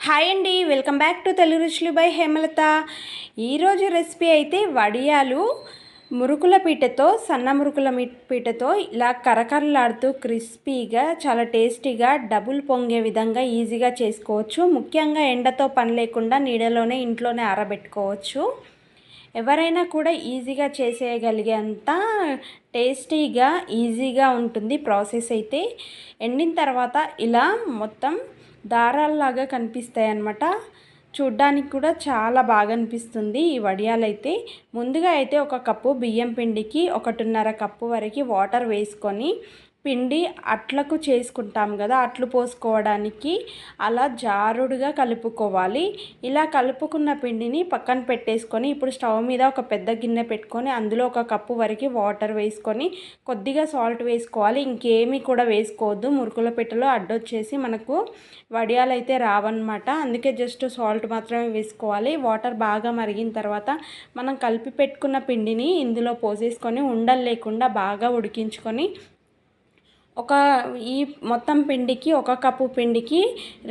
Hi అండి welcome back to Telugu రుచులు by Hemalatha. ఈరోజు రెసిపీ అయితే వడియాలు మురుకుల పీటతో సన్న మురుకుల పీటతో ఇలా కరకరలాడుతూ క్రిస్పీగా చాలా టేస్టీగా డబుల్ పొంగే విధంగా ఈజీగా చేసుకోవచ్చు. ముఖ్యంగా ఎండతో పని లేకుండా నీడలోనే ఇంట్లోనే ఆరబెట్టుకోవచ్చు. ఎవరైనా కూడా ఈజీగా చేసేయగలిగేంత టేస్టీగా ఈజీగా ఉంటుంది ప్రాసెస్ అయితే. ఎండిన తర్వాత ఇలా మొత్తం దారాల్లాగా కనిపిస్తాయి అన్నమాట చూడ్డానికి కూడా చాలా బాగా అనిపిస్తుంది ఈ వడియాలైతే. ముందుగా అయితే ఒక కప్పు బియ్యం పిండికి ఒకటిన్నర కప్పు వరకు వాటర్ వేసుకొని పిండి అట్లకు చేసుకుంటాం కదా అట్లు పోసుకోవడానికి. అలా జారుడుగా కలుపుకోవాలి. ఇలా కలుపుకున్న పిండిని పక్కన పెట్టేసుకొని ఇప్పుడు స్టవ్ మీద ఒక పెద్ద గిన్నె పెట్టుకొని అందులో ఒక కప్పు వరకు వాటర్ వేసుకొని కొద్దిగా సాల్ట్ వేసుకోవాలి. ఇంకేమీ కూడా వేసుకోవద్దు. మురుకుల పెట్టెలో అడ్డొచ్చేసి మనకు వడియాలు అయితే రావన్నమాట. అందుకే జస్ట్ సాల్ట్ మాత్రమే వేసుకోవాలి. వాటర్ బాగా మరిగిన తర్వాత మనం కలిపి పెట్టుకున్న పిండిని ఇందులో పోసేసుకొని ఉండలు లేకుండా బాగా ఉడికించుకొని ఒక ఈ మొత్తం పిండికి ఒక కప్పు పిండికి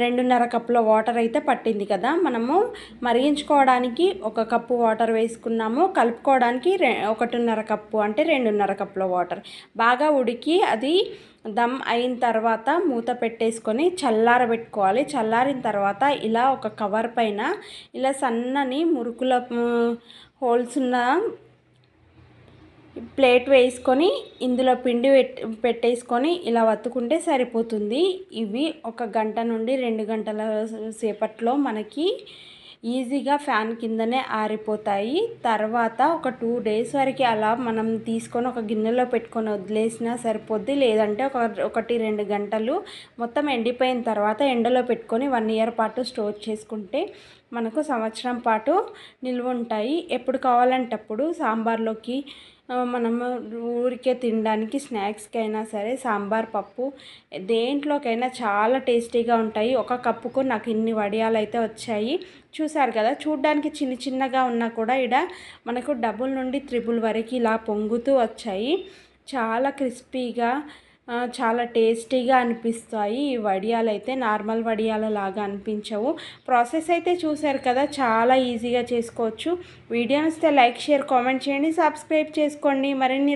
రెండున్నర కప్పుల వాటర్ అయితే పట్టింది కదా. మనము మరిగించుకోవడానికి ఒక కప్పు వాటర్ వేసుకున్నాము. కలుపుకోవడానికి రె ఒకటిన్నర కప్పు అంటే రెండున్నర కప్పుల వాటర్. బాగా ఉడికి అది దమ్ అయిన తర్వాత మూత పెట్టేసుకొని చల్లారబెట్టుకోవాలి. చల్లారిన తర్వాత ఇలా ఒక కవర్ పైన ఇలా సన్నని మురుకుల హోల్స్ ఉన్న ప్లేట్ వేసుకొని ఇందులో పిండి పెట్టేసుకొని ఇలా వత్తుకుంటే సరిపోతుంది. ఇవి ఒక గంట నుండి రెండు గంటల సేపట్లో మనకి ఈజీగా ఫ్యాన్ కిందనే ఆరిపోతాయి. తర్వాత ఒక టూ డేస్ వరకు అలా మనం తీసుకొని ఒక గిన్నెలో పెట్టుకొని వదిలేసినా సరిపోద్ది. లేదంటే ఒక ఒకటి రెండు గంటలు మొత్తం ఎండిపోయిన తర్వాత ఎండలో పెట్టుకొని వన్ ఇయర్ పాటు స్టోర్ చేసుకుంటే మనకు సంవత్సరం పాటు నిల్వ ఉంటాయి ఎప్పుడు కావాలంటే అప్పుడు సాంబార్లోకి మనము ఊరికే తినడానికి స్నాక్స్కి అయినా సరే సాంబార్ పప్పు దేంట్లోకైనా చాలా టేస్టీగా ఉంటాయి. ఒక కప్పుకు నాకు ఇన్ని వడియాలు అయితే వచ్చాయి. చూసారు కదా చూడ్డానికి చిన్న చిన్నగా ఉన్నా కూడా ఇడ మనకు డబుల్ నుండి త్రిబుల్ వరకు ఇలా పొంగుతూ వచ్చాయి. చాలా క్రిస్పీగా చాలా టేస్టీగా అనిపిస్తాయి. ఈ వడియాలు అయితే నార్మల్ వడియాల లాగా అనిపించవు. ప్రాసెస్ అయితే చూశారు కదా చాలా ఈజీగా చేసుకోవచ్చు. వీడియో నస్తే లైక్ షేర్ కామెంట్ చేయండి. సబ్స్క్రైబ్ చేసుకోండి. మరిన్ని